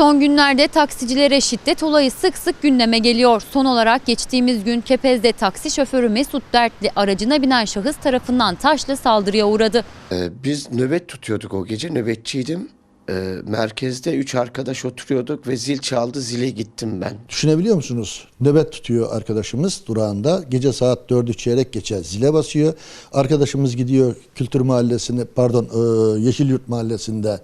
Son günlerde taksicilere şiddet olayı sık sık gündeme geliyor. Son olarak geçtiğimiz gün Kepez'de taksi şoförü Mesut Dertli aracına binen şahıs tarafından taşla saldırıya uğradı. Ee, biz nöbet tutuyorduk o gece. Nöbetçiydim. Ee, merkezde üç arkadaş oturuyorduk ve zil çaldı. Zile gittim ben. Düşünebiliyor musunuz? Nöbet tutuyor arkadaşımız durağında. Gece saat 4'ü çeyrek geçe zile basıyor. Arkadaşımız gidiyor Kültür Mahallesi'ne pardon e, Yeşilyurt Mahallesi'nde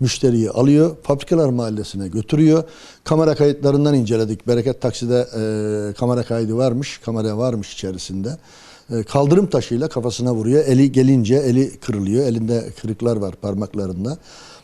müşteriyi alıyor. Fabrikalar Mahallesi'ne götürüyor. Kamera kayıtlarından inceledik. Bereket Taksi'de e, kamera kaydı varmış. Kamera varmış içerisinde. E, kaldırım taşıyla kafasına vuruyor. Eli gelince eli kırılıyor. Elinde kırıklar var parmaklarında.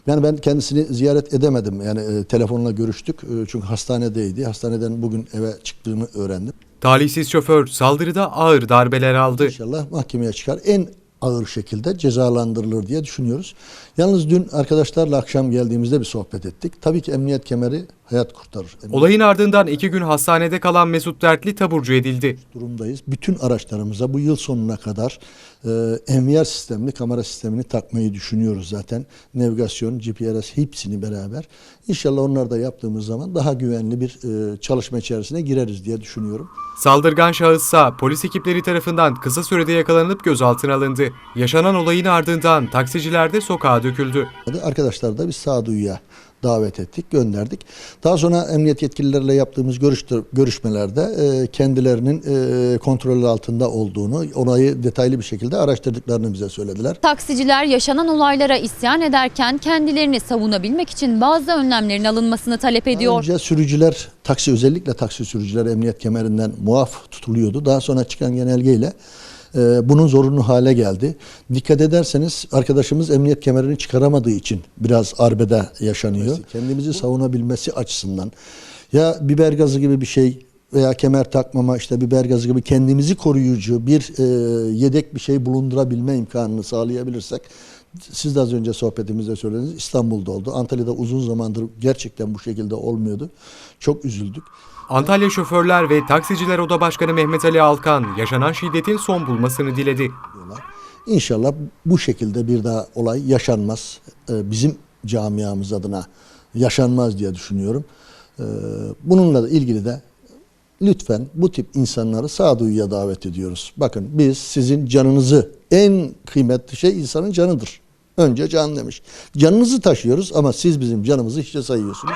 Yani ben kendisini ziyaret edemedim. Yani e, telefonla görüştük. E, çünkü hastanedeydi. Hastaneden bugün eve çıktığını öğrendim. Talihsiz şoför saldırıda ağır darbeler aldı. İnşallah mahkemeye çıkar. En ağır şekilde cezalandırılır diye düşünüyoruz. Yalnız dün arkadaşlarla akşam geldiğimizde bir sohbet ettik. Tabii ki emniyet kemeri hayat kurtarır. Emniyet Olayın ardından iki gün hastanede kalan Mesut Dertli taburcu edildi. durumdayız. Bütün araçlarımıza bu yıl sonuna kadar e, emniyet sistemini, kamera sistemini takmayı düşünüyoruz zaten. Navigasyon, GPS hepsini beraber. İnşallah onları da yaptığımız zaman daha güvenli bir e, çalışma içerisine gireriz diye düşünüyorum. Saldırgan şahıssa polis ekipleri tarafından kısa sürede yakalanıp gözaltına alındı. Yaşanan olayın ardından taksiciler de sokağa döküldü. Arkadaşlar da biz sağduyuya davet ettik, gönderdik. Daha sonra emniyet yetkililerle yaptığımız görüştür, görüşmelerde e, kendilerinin e, kontrol altında olduğunu, olayı detaylı bir şekilde araştırdıklarını bize söylediler. Taksiciler yaşanan olaylara isyan ederken kendilerini savunabilmek için bazı önlemlerin alınmasını talep ediyor. Önce sürücüler, taksi özellikle taksi sürücüler emniyet kemerinden muaf tutuluyordu. Daha sonra çıkan genelgeyle e, bunun zorunlu hale geldi. Dikkat ederseniz arkadaşımız emniyet kemerini çıkaramadığı için biraz arbede yaşanıyor. Kendimizi savunabilmesi açısından ya biber gazı gibi bir şey veya kemer takmama işte biber gazı gibi kendimizi koruyucu bir e, yedek bir şey bulundurabilme imkanını sağlayabilirsek siz de az önce sohbetimizde söylediniz İstanbul'da oldu. Antalya'da uzun zamandır gerçekten bu şekilde olmuyordu. Çok üzüldük. Antalya Şoförler ve Taksiciler Oda Başkanı Mehmet Ali Alkan yaşanan şiddetin son bulmasını diledi. İnşallah bu şekilde bir daha olay yaşanmaz. Ee, Bizim camiamız adına yaşanmaz diye düşünüyorum. Ee, Bununla da ilgili de lütfen bu tip insanları sağduyuya davet ediyoruz. Bakın biz sizin canınızı en kıymetli şey insanın canıdır. Önce can demiş. Canınızı taşıyoruz ama siz bizim canımızı hiçe sayıyorsunuz.